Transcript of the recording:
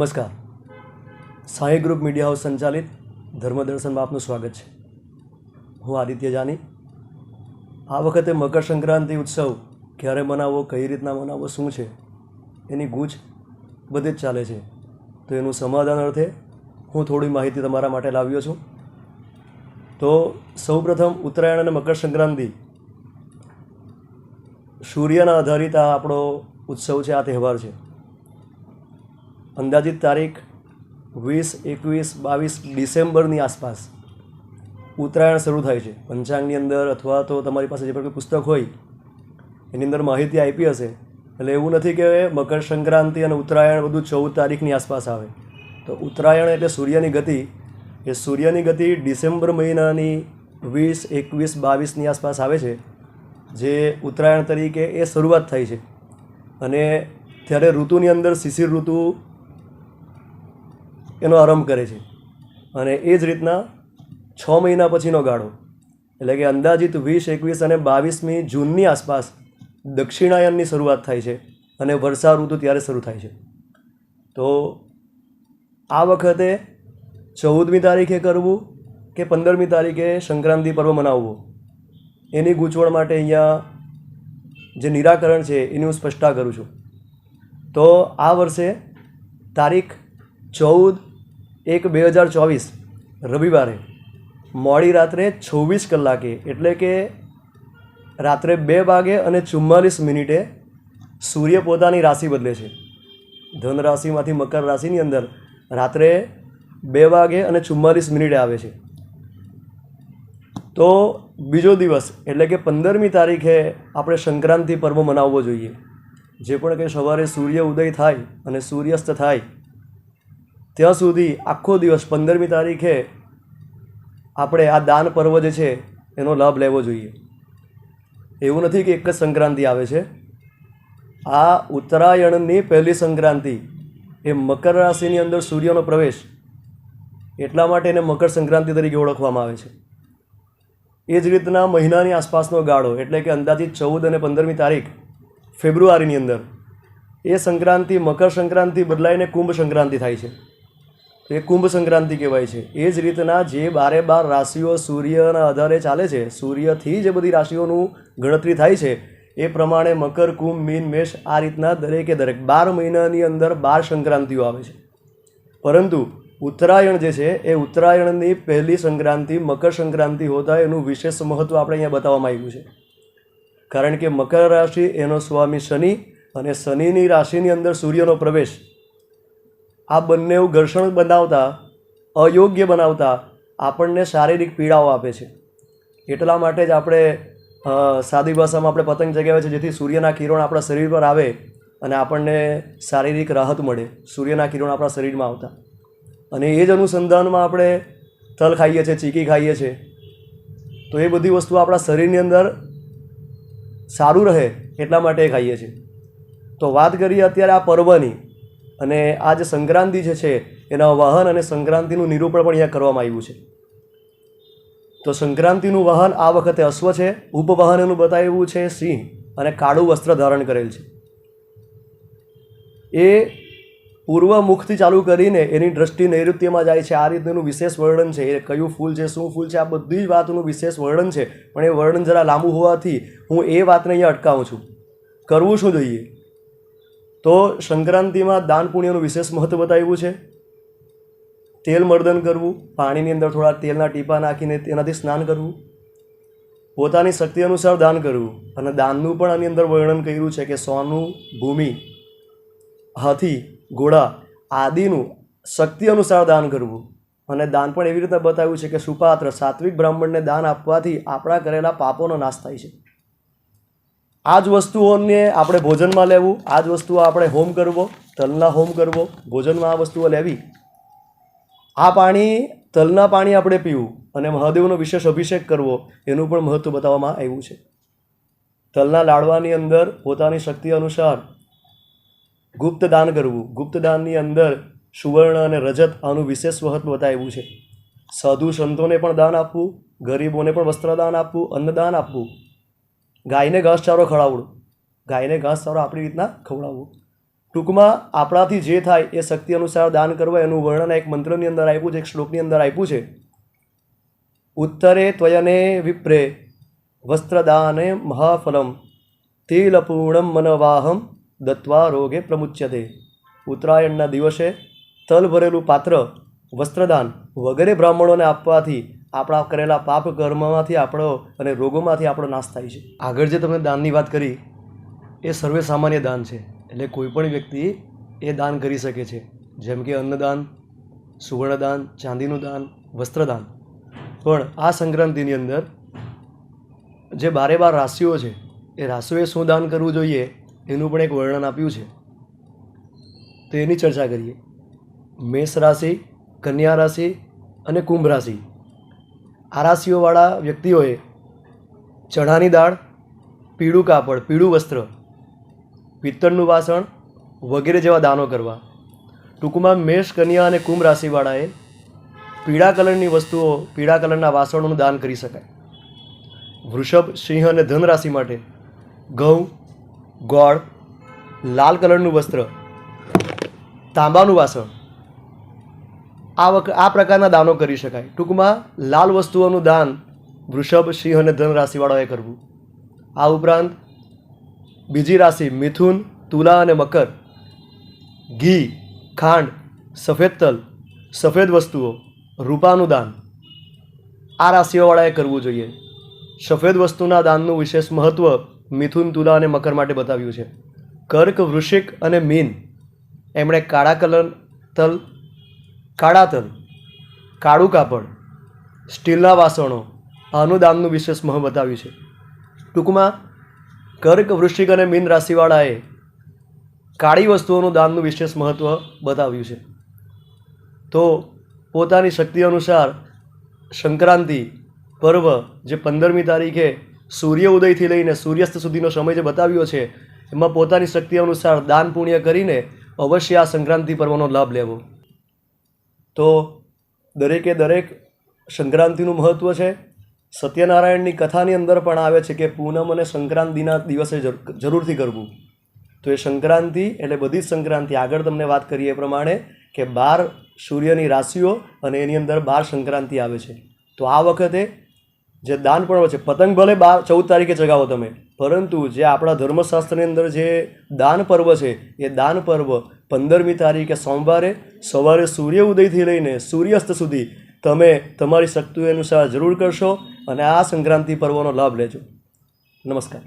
નમસ્કાર. Sai group media house સંચાલિત ધર્મદર્શનમાં આપનું સ્વાગત છે. હું આદિત્ય જાની. આ વખતે મકર સંક્રાંતિ ઉત્સવ ક્યારે મનાવવો, કઈ રીતના મનાવવો, શું છે, એની ગૂંચ બધે જ ચાલે છે. તો એનું સમાધાન અર્થે હું થોડી માહિતી તમારા માટે લાવ્યો છું. તો સૌપ્રથમ ઉત્તરાયણ અને મકર સંક્રાંતિ સૂર્યના આધારિત આ આપણો ઉત્સવ છે, આ તહેવાર છે. અંદાજિત તારીખ વીસ, એકવીસ, બાવીસ ડિસેમ્બરની આસપાસ ઉત્તરાયણ શરૂ થાય છે. પંચાંગની અંદર અથવા તો તમારી પાસે જે પણ કોઈ પુસ્તક હોય, એની અંદર માહિતી આપી હશે. એટલે એવું નથી કે મકર સંક્રાંતિ અને ઉત્તરાયણ બધું ચૌદ તારીખની આસપાસ આવે. તો ઉત્તરાયણ એટલે સૂર્યની ગતિ. એ સૂર્યની ગતિ ડિસેમ્બર મહિનાની વીસ, એકવીસ, બાવીસની આસપાસ આવે છે, જે ઉત્તરાયણ તરીકે એ શરૂઆત થાય છે. અને ત્યારે ઋતુની અંદર શિશિર ઋતુ એનો આરંભ કરે છે. અને એ જ રીતના છ મહિના પછીનો ગાળો. એટલે કે અંદાજિત વીસ, એકવીસ અને બાવીસમી જૂનની આસપાસ દક્ષિણાયનની શરૂઆત થાય છે અને વર્ષા ઋતુ ત્યારે શરૂ થાય છે. તો આ વખતે ચૌદમી તારીખે કરવું કે પંદરમી તારીખે સંક્રાંતિ પર્વ મનાવવો? એની ગૂંચવણ માટે અહીંયા જે નિરાકરણ છે એની હું સ્પષ્ટતા કરું છું. તો આ વર્ષે તારીખ ચૌદ એક બે હજાર ચોવીસ, રવિવારે. મોડી રાત્રે છવ્વીસ કલાકે, એટલે કે રાત્રે બે વાગે અને ચુમ્માલીસ મિનિટે સૂર્ય પોતાની રાશિ બદલે છે. ધન રાશિમાંથી મકર રાશિની અંદર રાત્રે બે વાગે અને ચુમ્માલીસ મિનિટે આવે છે. તો બીજો દિવસ, એટલે કે પંદરમી તારીખે આપણે સંક્રાંતિ પર્વ મનાવવો જોઈએ. જે પણ કે સવારે સૂર્ય ઉદય થાય અને સૂર્યાસ્ત થાય ત્યાં સુધી આખો દિવસ પંદરમી તારીખે આપણે આ દાન પર્વ જે છે, એનો લાભ લેવો જોઈએ. એવું નથી કે એક જ સંક્રાંતિ આવે છે. આ ઉત્તરાયણની પહેલી સંક્રાંતિ એ મકર રાશિની અંદર સૂર્યનો પ્રવેશ એટલા માટે એને મકર સંક્રાંતિ તરીકે ઓળખવામાં આવે છે. એ જ રીતના મહિનાની આસપાસનો ગાળો એટલે કે અંદાજિત ચૌદ અને પંદરમી તારીખ ફેબ્રુઆરીની અંદર એ સંક્રાંતિ મકર સંક્રાંતિ બદલાઈને કુંભ સંક્રાંતિ થાય છે. એ કુંભ સંક્રાંતિ કહેવાય છે. એ જ રીતના જે બારે બાર રાશિઓ સૂર્યના આધારે ચાલે છે, સૂર્યથી જે બધી રાશિઓનું ગણતરી થાય છે, એ પ્રમાણે મકર, કુંભ, મીન, મેષ આ રીતના દરેકે દરેક બાર મહિનાની અંદર બાર સંક્રાંતિઓ આવે છે. પરંતુ ઉત્તરાયણ જે છે, એ ઉત્તરાયણની પહેલી સંક્રાંતિ, મકર સંક્રાંતિ હોતા એનું વિશેષ મહત્ત્વ આપણે અહીંયા બતાવવામાં આવ્યું છે. કારણ કે મકર રાશિ એનો સ્વામી શનિ અને શનિની રાશિની અંદર સૂર્યનો પ્રવેશ આ બંને ઘર્ષણ બનાવતા, અયોગ્ય બનાવતા આપણને શારીરિક પીડાઓ આપે છે. એટલા માટે જ આપણે સાદી ભાષામાં આપણે પતંગ ચગાવે છે જેથી સૂર્યના કિરણ આપણા શરીર પર આવે અને આપણને શારીરિક રાહત મળે, સૂર્યના કિરણ આપણા શરીરમાં આવતા. અને એ જ અનુસંધાનમાં આપણે તલ ખાઈએ છીએ, ચીકી ખાઈએ છીએ. તો એ બધી વસ્તુ આપણા શરીરની અંદર સારું રહે એટલા માટે ખાઈએ છીએ. તો વાત કરીએ અત્યારે આ પર્વની. અને આ જે સંક્રાંતિ જે છે, એના વાહન અને સંક્રાંતિનું નિરૂપણ પણ અહીંયા કરવામાં આવ્યું છે. તો સંક્રાંતિનું વાહન આ વખતે અશ્વ છે ઉપવાહન એનું બતાવ્યું છે સિંહ અને કાળું વસ્ત્ર ધારણ કરેલ છે. એ પૂર્વ મુખથી ચાલુ કરીને એની દ્રષ્ટિ નૈઋત્યમાં જાય છે, આ રીતનું વિશેષ વર્ણન છે. એ કયું ફૂલ છે, શું ફૂલ છે, આ બધી જ વાતનું વિશેષ વર્ણન છે. પણ એ વર્ણન જરા લાંબુ હોવાથી હું એ વાતને અહીંયા અટકાવું છું. કરવું શું જોઈએ? તો સંક્રાંતિમાં દાન પુણ્યનું વિશેષ મહત્ત્વ બતાવ્યું છે. તેલ મર્દન કરવું, પાણીની અંદર થોડા તેલના ટીપા નાખીને તેનાથી સ્નાન કરવું, પોતાની શક્તિ અનુસાર દાન કરવું અને દાનનું પણ આની અંદર વર્ણન કર્યું છે કે સોનું, ભૂમિ, હાથી, ઘોડા આદિનું શક્તિ અનુસાર દાન કરવું અને દાન પણ એવી રીતે બતાવ્યું છે કે સુપાત્ર સાત્વિક બ્રાહ્મણને દાન આપવાથી આપણા કરેલા પાપોનો નાશ થાય છે. આ જ વસ્તુઓને આપણે ભોજનમાં લેવું, આ જ વસ્તુઓ આપણે હોમ કરવો, તલના હોમ કરવો, ભોજનમાં આ વસ્તુઓ લેવી. આ પાણી, તલના પાણી આપણે પીવું અને મહાદેવનો વિશેષ અભિષેક કરવો, એનું પણ મહત્ત્વ બતાવવામાં આવ્યું છે. તલના લાડવાની અંદર પોતાની શક્તિ અનુસાર ગુપ્ત દાન કરવું. ગુપ્ત દાનની અંદર સુવર્ણ અને રજત આનું વિશેષ મહત્ત્વ બતાવ્યું છે. સાધુ સંતોને પણ દાન આપવું, ગરીબોને પણ વસ્ત્રદાન આપવું, અન્નદાન આપવું. ગાયને ઘાસચારો ખવડાવવું. ગાયને ઘાસચારો આપણી રીતના ખવડાવવું. ટૂંકમાં આપણાથી જે થાય એ શક્તિ અનુસાર દાન કરવા એનું વર્ણન એક મંત્રની અંદર આપ્યું છે, એક શ્લોકની અંદર આપ્યું છે. ઉત્તરે ત્વયને વિપ્રે વસ્ત્રદાને મહાફલમ, તિલપૂર્ણમ મનવાહમ દત્વા રોગે પ્રમુચ્યતે. ઉત્તરાયણના દિવસે તલ ભરેલું પાત્ર વસ્ત્રદાન વગેરે બ્રાહ્મણોને આપવાથી આપણા કરેલા પાપ કર્મમાંથી આપણો અને રોગોમાંથી આપણો નાશ થાય છે. આગળ જે તમે દાનની વાત કરી, એ સર્વે સામાન્ય દાન છે. એટલે કોઈ પણ વ્યક્તિ એ દાન કરી શકે છે. જેમ કે અન્નદાન, સુવર્ણદાન, ચાંદીનું દાન, વસ્ત્રદાન. પણ આ સંક્રાંતિની અંદર જે બારે બાર રાશિઓ છે, એ રાશિઓએ શું દાન કરવું જોઈએ, એનું પણ એક વર્ણન આપ્યું છે. તો એની ચર્ચા કરીએ. મેષ રાશિ, કન્યા રાશિ અને કુંભ રાશિ. આ રાશિઓવાળા વ્યક્તિઓએ ચણાની દાળ, પીળું કાપડ, પીળું વસ્ત્ર, પિત્તળનું વાસણ વગેરે જેવા દાનો કરવા. ટૂંકમાં મેષ, કન્યા અને કુંભ રાશિવાળાએ પીળા કલરની વસ્તુઓ પીળા કલરના વાસણોનું દાન કરી શકાય. વૃષભ, સિંહ અને ધન રાશિ માટે ઘઉં, ગોળ, લાલ કલરનું વસ્ત્ર, તાંબાનું વાસણ આ વખત આ પ્રકારના દાનો કરી શકાય. ટૂંકમાં, લાલ વસ્તુઓનું દાન વૃષભ, સિંહ અને ધન રાશિવાળાએ કરવું. આ ઉપરાંત, બીજી રાશિ મિથુન, તુલા અને મકર. ઘી, ખાંડ, સફેદ તલ, સફેદ વસ્તુઓ, રૂપાનું દાન. આ રાશિઓવાળાએ કરવું જોઈએ. સફેદ વસ્તુના દાનનું વિશેષ મહત્ત્વ મિથુન, તુલા અને મકર માટે બતાવ્યું છે. કર્ક, વૃશ્ચિક અને મીન. એમણે કાળા કલર, તલ કાળા તલ, કાળું કાપડ, સ્ટીલના વાસણો આનું દાનનું વિશેષ મહ બતાવ્યું છે. ટૂંકમાં, કર્ક, વૃશ્ચિક અને મીન રાશિવાળાએ કાળી વસ્તુઓનું દાનનું વિશેષ મહત્ત્વ બતાવ્યું છે. તો પોતાની શક્તિ અનુસાર સંક્રાંતિ પર્વ જે પંદરમી તારીખે સૂર્ય ઉદયથી લઈને સૂર્યાસ્ત સુધીનો સમય જે બતાવ્યો છે, એમાં પોતાની શક્તિ અનુસાર દાન પુણ્ય કરીને અવશ્ય આ સંક્રાંતિ પર્વનો લાભ લેવો. તો દરેકે દરેક સંક્રાંતિનું મહત્ત્વ છે. સત્યનારાયણની કથાની અંદર પણ આવે છે કે પૂનમ અને સંક્રાંતિના દિવસે જરૂ- જરૂરથી કરવું. તો એ સંક્રાંતિ એટલે બધી જ સંક્રાંતિ, આગળ તમને વાત કરીએ એ પ્રમાણે કે બાર સૂર્યની રાશિઓ અને એની અંદર બાર સંક્રાંતિ આવે છે. તો આ વખતે જે દાન પર્વ છે, પતંગ ભલે બાર ચૌદ તારીખે ચગાવો તમે, પરંતુ જે આપણા ધર્મશાસ્ત્રની અંદર જે દાન પર્વ છે, એ દાન પર્વ પંદરમી તારીખે સોમવારે સવારે સૂર્ય ઉદયથી લઈને સૂર્યાસ્ત સુધી તમે તમારી શક્તિ અનુસાર જરૂર કરશો અને આ સંક્રાંતિ પર્વનો લાભ લેજો. નમસ્કાર.